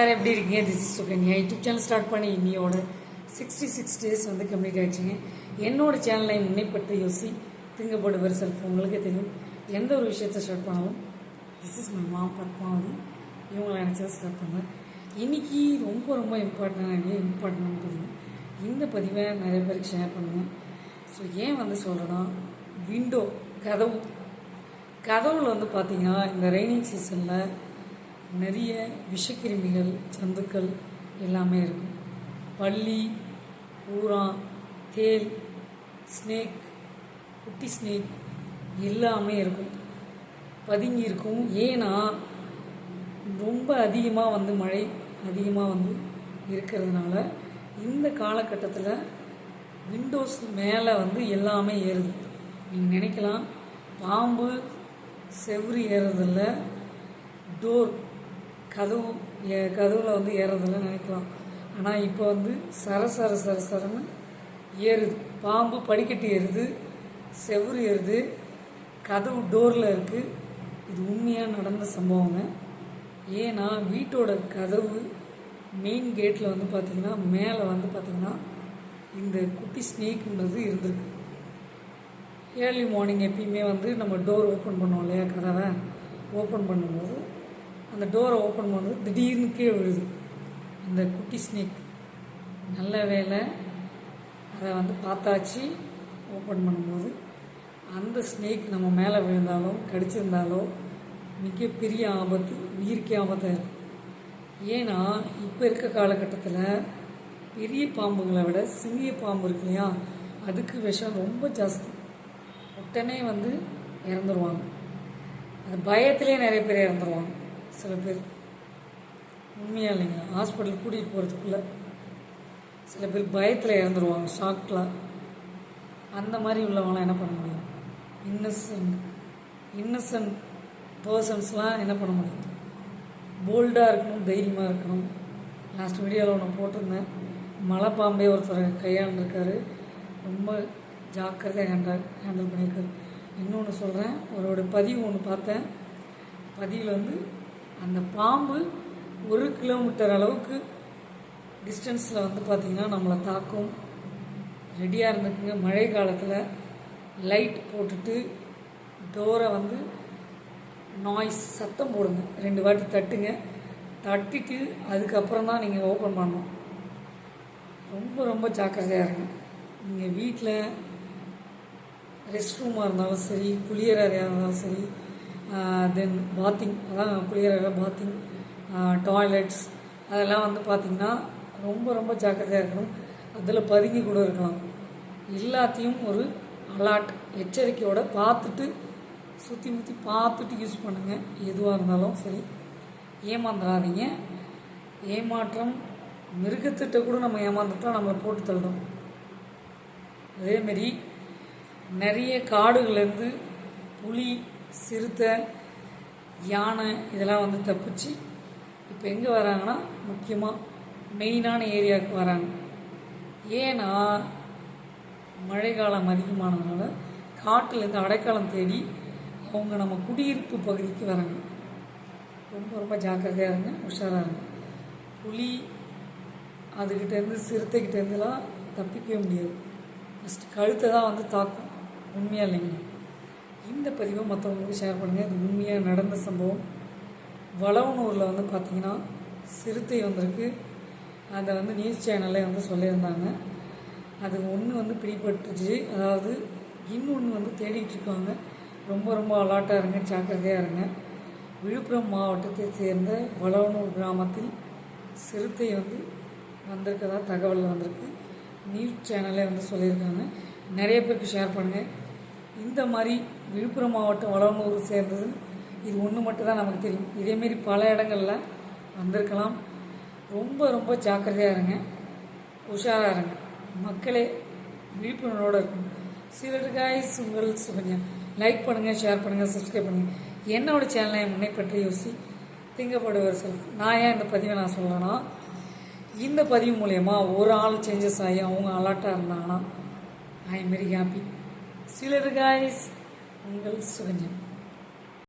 வேறு எப்படி இருக்கீங்க? This is Sukanya YouTube channel start பண்ணி இன்னியோட சிக்ஸ்டி சிக்ஸ் டேஸ் வந்து கம்ப்ளீட் ஆகிடுச்சிங்க என்னோட சேனலை முன்னை பற்றி யோசி திங்கப்படுவர் செல்ஃப் உங்களுக்கே தெரியும். எந்த ஒரு விஷயத்தை ஸ்டார்ட் பண்ணாலும் this is my mom Padmavathi. இவங்களை நினச்சதை ஸ்டார்ட் பண்ணுவேன் இன்றைக்கி ரொம்ப ரொம்ப இம்பார்ட்டன்ட் இம்பார்ட்டன்ட் பதிவு. இந்த பதிவை நிறைய பேருக்கு ஷேர் பண்ணுவேன் ஸோ ஏன் வந்து சொல்கிறேன்னா விண்டோ கதவு. கதவுல வந்து பார்த்தீங்கன்னா இந்த ரெய்னிங் சீசனில் நிறைய விஷக்கிருமிகள் சந்துக்கள் எல்லாமே இருக்கும் பள்ளி பூரா தேல் ஸ்னேக் குட்டி ஸ்னேக் எல்லாமே இருக்கும். பதுங்கி இருக்கும் ஏன்னா ரொம்ப அதிகமாக வந்து மழை அதிகமாக வந்து இருக்கிறதுனால இந்த காலகட்டத்தில் விண்டோஸ் மேலே வந்து எல்லாமே ஏறுது. நீங்கள் நினைக்கலாம் பாம்பு செவ்வறு ஏறுறதில்ல டோர் கதவு ஏ- கதவுல வந்து ஏறுறதில்ல நினைக்கலாம். ஆனால் இப்போ வந்து சர சர சர சரன்னு ஏறுது. பாம்பு படிக்கட்டு ஏறுது செவ்வறு ஏறுது கதவு டோரில் இருக்குது இது உண்மையாக நடந்த சம்பவங்க. ஏன்னா வீட்டோட கதவு மெயின் கேட்டில் வந்து பார்த்திங்கன்னா மேலே வந்து பார்த்திங்கன்னா இந்த குட்டி ஸ்னேக்குன்றது இருந்திருக்கு. ஏர்லி மார்னிங் எப்பயுமே வந்து நம்ம டோர் ஓப்பன் பண்ணோம் இல்லையா கதவை? ஓப்பன் பண்ணும்போது அந்த டோரை ஓப்பன் பண்ணும்போது திடீர்னு கீழே விழுது. அந்த குட்டி ஸ்னேக் நல்ல வேலை அதை வந்து பார்த்தாச்சு. ஓப்பன் பண்ணும்போது அந்த ஸ்னேக் நம்ம மேலே விழுந்தாலோ கடிச்சிருந்தாலோ மிகப்பெரிய ஆபத்து உயிருக்கே ஆபத்தாக இருக்கும் ஏன்னா இப்போ இருக்க காலகட்டத்தில் பெரிய பாம்புங்களை விட சிறிய பாம்பு இருக்கு இல்லையா? அதுக்கு விஷம் ரொம்ப ஜாஸ்தி. உடனே வந்து இறந்துருவாங்க. அது பயத்திலே நிறைய பேர் இறந்துருவாங்க. சில பேர். உண்மையாக இல்லைங்க. ஹாஸ்பிட்டல் கூட்டிகிட்டு போகிறதுக்குள்ளே சில பேர் பயத்தில் இறந்துருவாங்க ஷாக்கில் அந்த மாதிரி உள்ளவங்களாம் என்ன பண்ண முடியும்? இன்னசென்ட் இன்னசென்ட் பர்சன்ஸ்லாம் என்ன பண்ண முடியும்? போல்டாக இருக்கணும் தைரியமாக இருக்கணும். லாஸ்ட் வீடியோவில் ஒன்று போட்டிருந்தேன். மலை பாம்பே ஒருத்தர் கையாண்டிருக்காரு. ரொம்ப ஜாக்கிரதையாக ஹேண்டல் ஹேண்டில் பண்ணியிருக்காரு. இன்னொன்று சொல்கிறேன் அவரோட பதிவு ஒன்று பார்த்தேன். பதிவில் வந்து அந்த பாம்பு ஒரு கிலோமீட்டர் அளவுக்கு டிஸ்டன்ஸில் வந்து பார்த்திங்கன்னா நம்மளை தாக்கும். ரெடியாக இருந்துக்குங்க. மழை காலத்தில் லைட் போட்டுட்டு டோரை வந்து நாய்ஸ் சத்தம் போடுங்க. ரெண்டு வாட்டி தட்டுங்க. தட்டிட்டு அதுக்கப்புறம் தான் நீங்கள் ஓப்பன் பண்ணணும். ரொம்ப ரொம்ப ஜாக்கிரதையாக இருங்க. நீங்கள் வீட்டில் ரெஸ்ட் ரூமாக இருந்தாலும் சரி குளியர் அறையாக இருந்தாலும் சரி தென் பாத்திங் அதான் குளியல் பாத்திங் டாய்லெட்ஸ் அதெல்லாம் வந்து பார்த்திங்கன்னா ரொம்ப ரொம்ப ஜாக்கிரதையாக இருக்கணும். அதில் பதுங்கி கூட இருக்கலாம். எல்லாத்தையும் ஒரு அலாட் எச்சரிக்கையோடு பார்த்துட்டு சுற்றி முற்றி பார்த்துட்டு யூஸ் பண்ணுங்கள் எதுவாக இருந்தாலும் சரி. ஏமாந்துடாதீங்க ஏமாற்றம் மிருகத்திட்ட கூட நம்ம ஏமாந்துட்டோம் நம்மளை போட்டு தள்ளுறோம். அதேமாரி நிறைய காடுகள்லேருந்து புலி சிறுத்தை யானை இதெல்லாம் வந்து தப்பிச்சு இப்போ எங்கே வராங்கன்னா முக்கியமாக மெயினான ஏரியாவுக்கு வராங்க. ஏன்னா மழைக்காலம் அதிகமானதுனால காட்டிலேருந்து அடைக்காலம் தேடி அவங்க நம்ம குடியிருப்பு பகுதிக்கு வராங்க. ரொம்ப ரொம்ப ஜாக்கிரதையாக இருங்க உஷாராக இருங்க. புலி அதுக்கிட்டேருந்து சிறுத்தைக்கிட்டேருந்துலாம் தப்பிக்கவே முடியாது. ஃபஸ்ட்டு கழுத்தை தான் வந்து தாக்கும். உண்மையாக இல்லைங்க இந்த பதிவை மற்றவங்களுக்கு ஷேர் பண்ணுங்கள் இது உண்மையாக நடந்த சம்பவம். வளவனூரில் வந்து பார்த்திங்கன்னா சிறுத்தை வந்திருக்கு. அதை வந்து நியூஸ் சேனல்லே வந்து சொல்லியிருந்தாங்க. அது ஒன்று வந்து பிடிபட்டுச்சு. அதாவது இன்னொன்று வந்து தேடிட்டு இருக்காங்க. ரொம்ப ரொம்ப அலாட்டாக இருங்க ஜாக்கிரதையாக இருங்க. விழுப்புரம் மாவட்டத்தை சேர்ந்த வளவனூர் கிராமத்தில் சிறுத்தை வந்து வந்திருக்கதா தகவல் வந்திருக்கு. நியூஸ் சேனலே வந்து சொல்லியிருக்காங்க. நிறைய பேருக்கு ஷேர் பண்ணுங்கள் இந்த மாதிரி விழுப்புரம் மாவட்டம் வளவனூர் சேர்ந்தது. இது ஒன்று மட்டும் தான் நமக்கு தெரியும். இதேமாரி பல இடங்களில் வந்திருக்கலாம். ரொம்ப ரொம்ப ஜாக்கிரதையாக இருங்க. உஷாராக இருங்க. மக்களே விழிப்புணர்வோடு இருக்கும் சிலர் காய்ஸ் உங்கள் சுகன்யா. லைக் பண்ணுங்கள் ஷேர் பண்ணுங்கள் சப்ஸ்கிரைப் பண்ணுங்கள் என்னோட சேனலை முன்னை பற்றி யோசி திங்கப்படுவர் செல்ஃப் நான் ஏன் இந்த பதிவை நான் சொல்கிறேன்னா இந்த பதிவு மூலயமா ஒரு ஆள் சேஞ்சஸ் ஆகி அவங்க அலர்ட்டாக இருந்தாங்கன்னா ஐ எம் வெரி ஹாப்பி சிலர் காய்ஸ் உங்கள் சுகன்யா.